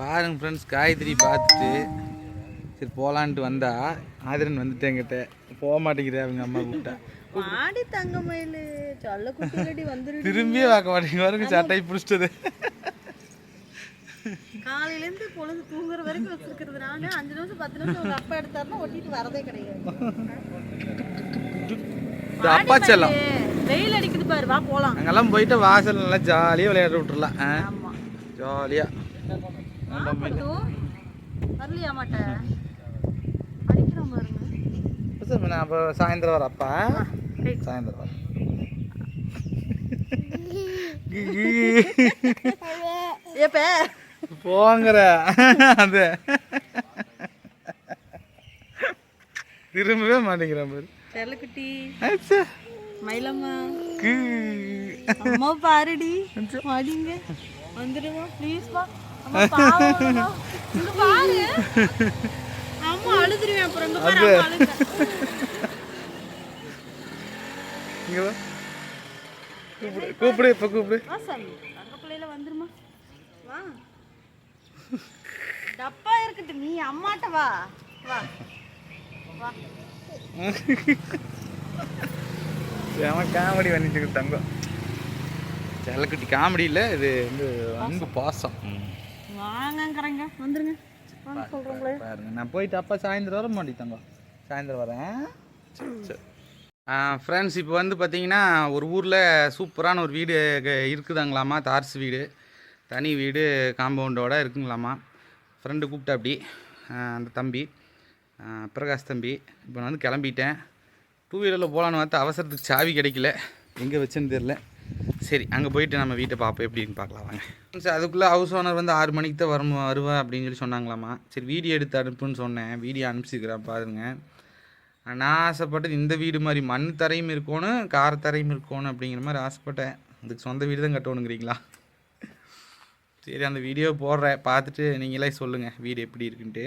பாருங்க ஃப்ரெண்ட்ஸ் காயத்ரி பார்த்துட்டு சரி போகலான்ட்டு வந்தா ஆதிரன் வந்துட்டு என்கிட்ட. போக மாட்டேங்கிறேன் அவங்க அம்மா கூப்பிட்டா. சொல்ல வந்துரு திரும்பியே பார்க்க மாட்டேங்க பாருங்க சட்டை பிடிச்சிட்டது. காலையில இருந்து பொழுது தூங்குற வரைக்கும் வச்சிருக்கிறது. நானு அஞ்சு நிமிஷம் பத்து நிமிஷம் உங்க அப்பா எடுத்தாருன்னா ஒட்டிட்டு வரதே கிடையாது. அப்பா செல்லம். வெயில் அடிக்குது பாரு வா போலாம். அங்கெல்லாம் போயிட்டு வாசல் நல்லா ஜாலியாக விளையாட விட்டுறலாம். ஜாலியாக வரலையா மாட்ட? அடிக்கிறான் பாருங்க. நான் அப்போ சாயந்தரம் வரப்பா ரைட். சாயந்தரம் வரேன் ஏப்ப. போங்கிற. அது. திரும்பவே மாட்டேங்கிறேன் பாரு. செல்லக்குட்டி அச்சா. மயிலம்மா. கீ. அம்மா பாருடி. வாடிங்க. வந்துடுவா ப்ளீஸ் கூப்பிடு கூப்பிடு இப்போ கூப்பிடு. வா சாமி. அங்க பிள்ளையில வந்துருமா? வா. டப்பா இருக்கட்டும் நீ அம்மாட்ட வா. வா. காமெடி பண்ணிட்டு தங்கம். செல்லக்குட்டி காமெடி இல்லை இது வந்து அன்பு பாசம். வாங்கங்கிறங்க வந்துருங்க. வாங்க சொல்றீங்களே பாருங்க நான் போயிட்டு அப்பா சாயந்தரம் வர மாட்டேன் தங்கம். சாயந்தரம் வரேன். ஃப்ரெண்ட்ஸ் இப்போ வந்து பார்த்தீங்கன்னா ஒரு ஊரில் சூப்பரான ஒரு வீடு இருக்குதாங்களாமா? தார்ஸ் வீடு. தனி வீடு காம்பவுண்டோட இருக்குங்களாமா? ஃப்ரெண்டு கூப்பிட்டா அப்படி அந்த தம்பி. பிரகாஷ் தம்பி. இப்போ நான் வந்து கிளம்பிட்டேன். டூ வீலரில் போகலான்னு பார்த்தா அவசரத்துக்கு சாவி கிடைக்கல. எங்கே வச்சேன்னு தெரில சரி அங்கே போயிட்டு நம்ம வீட்டை பார்ப்போம் எப்படின்னு பார்க்கலாம் வாங்க. சரி அதுக்குள்ளே ஹவுஸ் ஓனர் வந்து ஆறு மணிக்கு தான் வரும் வருவேன் அப்படின்னு சொல்லி சொன்னாங்களாமா. சரி வீடியோ எடுத்து அனுப்புன்னு சொன்னேன். வீடியோ அனுப்பிச்சிக்கிறேன் பாருங்க. நான் ஆசைப்பட்டது இந்த வீடு மாதிரி மண் தரையும் இருக்கணும் கார தரையும் இருக்கணும் அப்படிங்கிற மாதிரி ஆசைப்பட்டேன். அதுக்கு சொந்த வீடு தான் கட்டணுங்கிறீங்களா? சரி அந்த வீடியோ போடுறேன். பார்த்துட்டு நீங்களே சொல்லுங்கள் வீடு எப்படி இருக்குன்ட்டு.